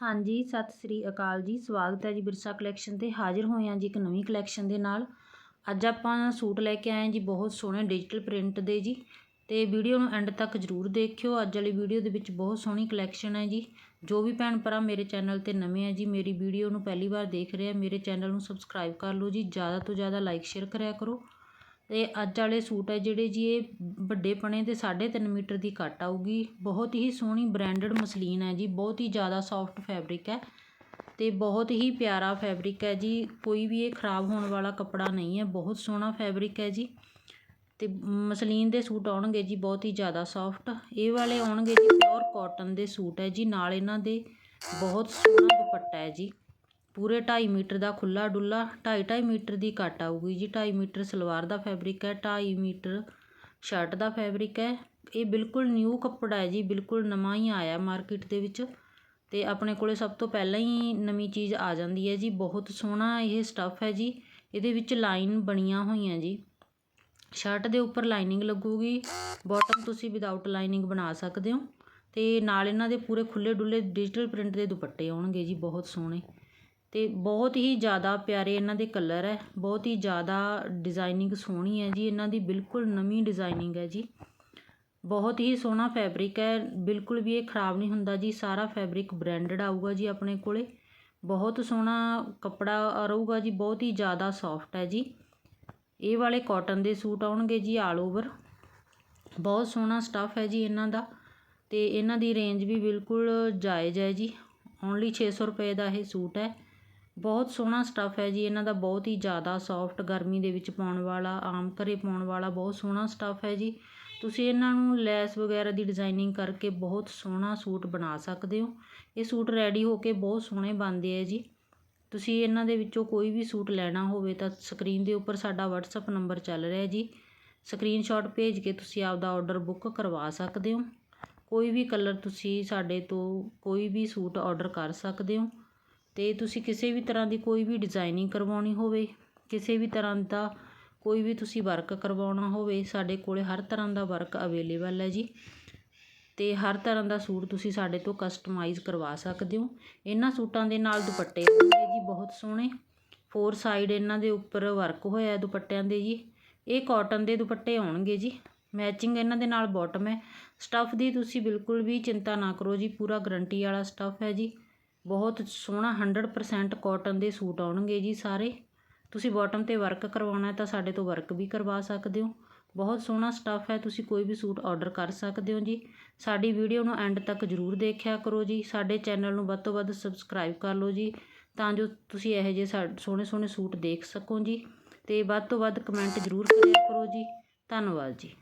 ਹਾਂਜੀ, ਸਤਿ ਸ੍ਰੀ ਅਕਾਲ ਜੀ। ਸਵਾਗਤ ਹੈ ਜੀ ਬਿਰਸਾ ਕਲੈਕਸ਼ਨ ਤੇ। ਹਾਜ਼ਰ ਹੋਏ ਹਾਂ ਜੀ ਇੱਕ ਨਵੀਂ ਕਲੈਕਸ਼ਨ ਦੇ ਨਾਲ। ਅੱਜ ਆਪਾਂ ਸੂਟ ਲੈ ਕੇ ਆਏ ਹਾਂ ਜੀ, ਬਹੁਤ ਸੋਹਣੇ ਡਿਜੀਟਲ ਪ੍ਰਿੰਟ ਦੇ ਜੀ। ਤੇ ਵੀਡੀਓ ਨੂੰ ਐਂਡ ਤੱਕ ਜਰੂਰ ਦੇਖਿਓ। ਅੱਜ ਵਾਲੀ ਵੀਡੀਓ ਦੇ ਵਿੱਚ ਬਹੁਤ ਸੋਹਣੀ ਕਲੈਕਸ਼ਨ ਹੈ ਜੀ। ਜੋ ਵੀ ਭੈਣ ਭਰਾ ਮੇਰੇ ਚੈਨਲ ਤੇ ਨਵੇਂ ਹੈ ਜੀ, ਮੇਰੀ ਵੀਡੀਓ ਨੂੰ ਪਹਿਲੀ ਵਾਰ ਦੇਖ ਰਹੇ ਆ, ਮੇਰੇ ਚੈਨਲ ਨੂੰ ਸਬਸਕ੍ਰਾਈਬ ਕਰ ਲਓ ਜੀ। ਜ਼ਿਆਦਾ ਤੋਂ ਜ਼ਿਆਦਾ ਲਾਈਕ ਸ਼ੇਅਰ ਕਰਿਆ ਕਰੋ। ਅਤੇ ਅੱਜ ਵਾਲੇ ਸੂਟ ਹੈ ਜਿਹੜੇ ਜੀ ਇਹ ਵੱਡੇ ਪਣੇ ਦੇ 3.5 ਮੀਟਰ ਦੀ ਕੱਟ ਆਊਗੀ। ਬਹੁਤ ਹੀ ਸੋਹਣੀ ਬ੍ਰਾਂਡਡ ਮਸਲੀਨ ਹੈ ਜੀ, ਬਹੁਤ ਹੀ ਜ਼ਿਆਦਾ ਸੋਫਟ ਫੈਬਰਿਕ ਹੈ ਅਤੇ ਬਹੁਤ ਹੀ ਪਿਆਰਾ ਫੈਬਰਿਕ ਹੈ ਜੀ। ਕੋਈ ਵੀ ਇਹ ਖਰਾਬ ਹੋਣ ਵਾਲਾ ਕੱਪੜਾ ਨਹੀਂ ਹੈ, ਬਹੁਤ ਸੋਹਣਾ ਫੈਬਰਿਕ ਹੈ ਜੀ। ਅਤੇ ਮਸਲੀਨ ਦੇ ਸੂਟ ਆਉਣਗੇ ਜੀ ਬਹੁਤ ਹੀ ਜ਼ਿਆਦਾ ਸੋਫਟ ਇਹ ਵਾਲੇ ਆਉਣਗੇ ਜੀ ਪਿਓਰ ਕਾਟਨ ਦੇ ਸੂਟ ਹੈ ਜੀ, ਨਾਲ ਇਹਨਾਂ ਦੇ ਬਹੁਤ ਸੋਹਣਾ ਦੁਪੱਟਾ ਹੈ ਜੀ। ਪੂਰੇ ਢਾਈ ਮੀਟਰ ਦਾ ਖੁੱਲ੍ਹਾ ਡੁੱਲਾ ਢਾਈ ਢਾਈ ਮੀਟਰ ਦੀ ਕੱਟ ਆਊਗੀ ਜੀ। ਢਾਈ ਮੀਟਰ ਸਲਵਾਰ ਦਾ ਫੈਬਰਿਕ ਹੈ, ਢਾਈ ਮੀਟਰ ਸ਼ਰਟ ਦਾ ਫੈਬਰਿਕ ਹੈ। ਇਹ ਬਿਲਕੁਲ ਨਿਊ ਕੱਪੜਾ ਹੈ ਜੀ, ਬਿਲਕੁਲ ਨਵਾਂ ਹੀ ਆਇਆ ਮਾਰਕੀਟ ਦੇ ਵਿੱਚ ਅਤੇ ਆਪਣੇ ਕੋਲੇ ਸਭ ਤੋਂ ਪਹਿਲਾਂ ਹੀ ਨਵੀਂ ਚੀਜ਼ ਆ ਜਾਂਦੀ ਹੈ ਜੀ। ਬਹੁਤ ਸੋਹਣਾ ਇਹ ਸਟੱਫ ਹੈ ਜੀ। ਇਹਦੇ ਵਿੱਚ ਲਾਈਨ ਬਣੀਆਂ ਹੋਈਆਂ ਜੀ। ਸ਼ਰਟ ਦੇ ਉੱਪਰ ਲਾਈਨਿੰਗ ਲੱਗੂਗੀ। ਬਾਟਮ ਤੁਸੀਂ ਵਿਦਆਊਟ ਲਾਈਨਿੰਗ ਬਣਾ ਸਕਦੇ ਹੋ ਤੇ ਨਾਲ ਇਹਨਾਂ ਦੇ ਪੂਰੇ ਖੁੱਲੇ ਡੁੱਲੇ ਡਿਜੀਟਲ ਪ੍ਰਿੰਟ ਦੇ ਦੁਪੱਟੇ ਆਉਣਗੇ ਜੀ, ਬਹੁਤ ਸੋਹਣੇ। ਅਤੇ ਬਹੁਤ ਹੀ ਜ਼ਿਆਦਾ ਪਿਆਰੇ ਇਹਨਾਂ ਦੇ ਕਲਰ ਹੈ, ਬਹੁਤ ਹੀ ਜ਼ਿਆਦਾ ਡਿਜ਼ਾਇਨਿੰਗ ਸੋਹਣੀ ਹੈ ਜੀ, ਇਹਨਾਂ ਦੀ ਬਿਲਕੁਲ ਨਵੀਂ ਡਿਜ਼ਾਇਨਿੰਗ ਹੈ ਜੀ। ਬਹੁਤ ਹੀ ਸੋਹਣਾ ਫੈਬਰਿਕ ਹੈ, ਬਿਲਕੁਲ ਵੀ ਇਹ ਖਰਾਬ ਨਹੀਂ ਹੁੰਦਾ ਜੀ, ਸਾਰਾ ਫੈਬਰਿਕ ਬ੍ਰਾਂਡਡ ਆਊਗਾ ਜੀ ਆਪਣੇ ਕੋਲੇ। ਬਹੁਤ ਸੋਹਣਾ ਕੱਪੜਾ ਰਹੂਗਾ ਜੀ, ਬਹੁਤ ਹੀ ਜ਼ਿਆਦਾ ਸੌਫਟ ਹੈ ਜੀ। ਇਹ ਵਾਲੇ ਕਾਟਨ ਦੇ ਸੂਟ ਆਉਣਗੇ ਜੀ ਆਲ ਓਵਰ ਬਹੁਤ ਸੋਹਣਾ ਸਟੱਫ ਹੈ ਜੀ ਇਹਨਾਂ ਦਾ ਤੇ ਇਹਨਾਂ ਦੀ ਰੇਂਜ ਵੀ ਬਿਲਕੁਲ ਜਾਇਜ਼ ਹੈ ਜੀ। ਓਨਲੀ 600 ਰੁਪਏ ਦਾ ਇਹ ਸੂਟ ਹੈ। ਬਹੁਤ ਸੋਹਣਾ ਸਟੱਫ ਹੈ ਜੀ, ਇਹਨਾਂ ਦਾ ਬਹੁਤ ਹੀ ਜ਼ਿਆਦਾ ਸੋਫਟ ਗਰਮੀ ਦੇ ਵਿੱਚ ਪਾਉਣ ਵਾਲਾ, ਆਮ ਘਰੇ ਪਾਉਣ ਵਾਲਾ ਬਹੁਤ ਸੋਹਣਾ ਸਟੱਫ ਹੈ ਜੀ। ਤੁਸੀਂ ਇਹਨਾਂ ਨੂੰ ਲੈਸ ਵਗੈਰਾ ਦੀ ਡਿਜ਼ਾਈਨਿੰਗ ਕਰਕੇ ਬਹੁਤ ਸੋਹਣਾ ਸੂਟ ਬਣਾ ਸਕਦੇ ਹੋ। ਇਹ ਸੂਟ ਰੈਡੀ ਹੋ ਕੇ ਬਹੁਤ ਸੋਹਣੇ ਬਣਦੇ ਆ ਜੀ। ਤੁਸੀਂ ਇਹਨਾਂ ਦੇ ਵਿੱਚੋਂ ਕੋਈ ਵੀ ਸੂਟ ਲੈਣਾ ਹੋਵੇ ਤਾਂ ਸਕਰੀਨ ਦੇ ਉੱਪਰ ਸਾਡਾ WhatsApp ਨੰਬਰ ਚੱਲ ਰਿਹਾ ਜੀ। ਸਕਰੀਨਸ਼ਾਟ ਭੇਜ ਕੇ ਤੁਸੀਂ ਆਪਦਾ ਆਰਡਰ ਬੁੱਕ ਕਰਵਾ ਸਕਦੇ ਹੋ। ਕੋਈ ਵੀ ਕਲਰ ਤੁਸੀਂ ਸਾਡੇ ਤੋਂ ਕੋਈ ਵੀ ਸੂਟ ਆਰਡਰ ਕਰ ਸਕਦੇ ਹੋ। ਅਤੇ ਤੁਸੀਂ ਕਿਸੇ ਵੀ ਤਰ੍ਹਾਂ ਦੀ ਕੋਈ ਵੀ ਡਿਜ਼ਾਇਨਿੰਗ ਕਰਵਾਉਣੀ ਹੋਵੇ, ਕਿਸੇ ਵੀ ਤਰ੍ਹਾਂ ਦਾ ਕੋਈ ਵੀ ਤੁਸੀਂ ਵਰਕ ਕਰਵਾਉਣਾ ਹੋਵੇ, ਸਾਡੇ ਕੋਲ ਹਰ ਤਰ੍ਹਾਂ ਦਾ ਵਰਕ ਅਵੇਲੇਬਲ ਹੈ ਜੀ। ਅਤੇ ਹਰ ਤਰ੍ਹਾਂ ਦਾ ਸੂਟ ਤੁਸੀਂ ਸਾਡੇ ਤੋਂ ਕਸਟਮਾਈਜ਼ ਕਰਵਾ ਸਕਦੇ ਹੋ। ਇਹਨਾਂ ਸੂਟਾਂ ਦੇ ਨਾਲ ਦੁਪੱਟੇ ਹੋਣਗੇ ਜੀ ਬਹੁਤ ਸੋਹਣੇ। ਫੋਰ ਸਾਈਡ ਇਹਨਾਂ ਦੇ ਉੱਪਰ ਵਰਕ ਹੋਇਆ ਦੁਪੱਟਿਆਂ ਦੇ ਜੀ। ਇਹ ਕਾਟਨ ਦੇ ਦੁਪੱਟੇ ਆਉਣਗੇ ਜੀ। ਮੈਚਿੰਗ ਇਹਨਾਂ ਦੇ ਨਾਲ ਬਾਟਮ ਹੈ। ਸਟੱਫ ਦੀ ਤੁਸੀਂ ਬਿਲਕੁਲ ਵੀ ਚਿੰਤਾ ਨਾ ਕਰੋ ਜੀ, ਪੂਰਾ ਗਰੰਟੀ ਵਾਲਾ ਸਟੱਫ ਹੈ ਜੀ। ਬਹੁਤ ਸੋਹਣਾ ਹੰਡਰਡ ਪਰਸੈਂਟ ਕੋਟਨ ਦੇ ਸੂਟ ਆਉਣਗੇ ਜੀ ਸਾਰੇ। ਤੁਸੀਂ ਬੋਟਮ ਤੇ ਵਰਕ ਕਰਵਾਉਣਾ ਤਾਂ ਸਾਡੇ ਤੋਂ ਵਰਕ ਵੀ ਕਰਵਾ ਸਕਦੇ ਹੋ। ਬਹੁਤ ਸੋਹਣਾ ਸਟੱਫ ਹੈ, ਤੁਸੀਂ ਕੋਈ ਵੀ ਸੂਟ ਆਰਡਰ ਕਰ ਸਕਦੇ ਹੋ ਜੀ। ਸਾਡੀ ਵੀਡੀਓ ਨੂੰ ਐਂਡ ਤੱਕ ਜ਼ਰੂਰ ਦੇਖਿਆ ਕਰੋ ਜੀ। ਸਾਡੇ ਚੈਨਲ ਨੂੰ ਵੱਧ ਤੋਂ ਵੱਧ ਸਬਸਕ੍ਰਾਈਬ ਕਰ ਲਓ ਜੀ, ਤਾਂ ਜੋ ਤੁਸੀਂ ਇਹੋ ਜਿਹੇ ਸੋਹਣੇ ਸੋਹਣੇ ਸੂਟ ਦੇਖ ਸਕੋ ਜੀ। ਅਤੇ ਵੱਧ ਤੋਂ ਵੱਧ ਕਮੈਂਟ ਜ਼ਰੂਰ ਕਰਿਆ ਕਰੋ ਜੀ। ਧੰਨਵਾਦ ਜੀ।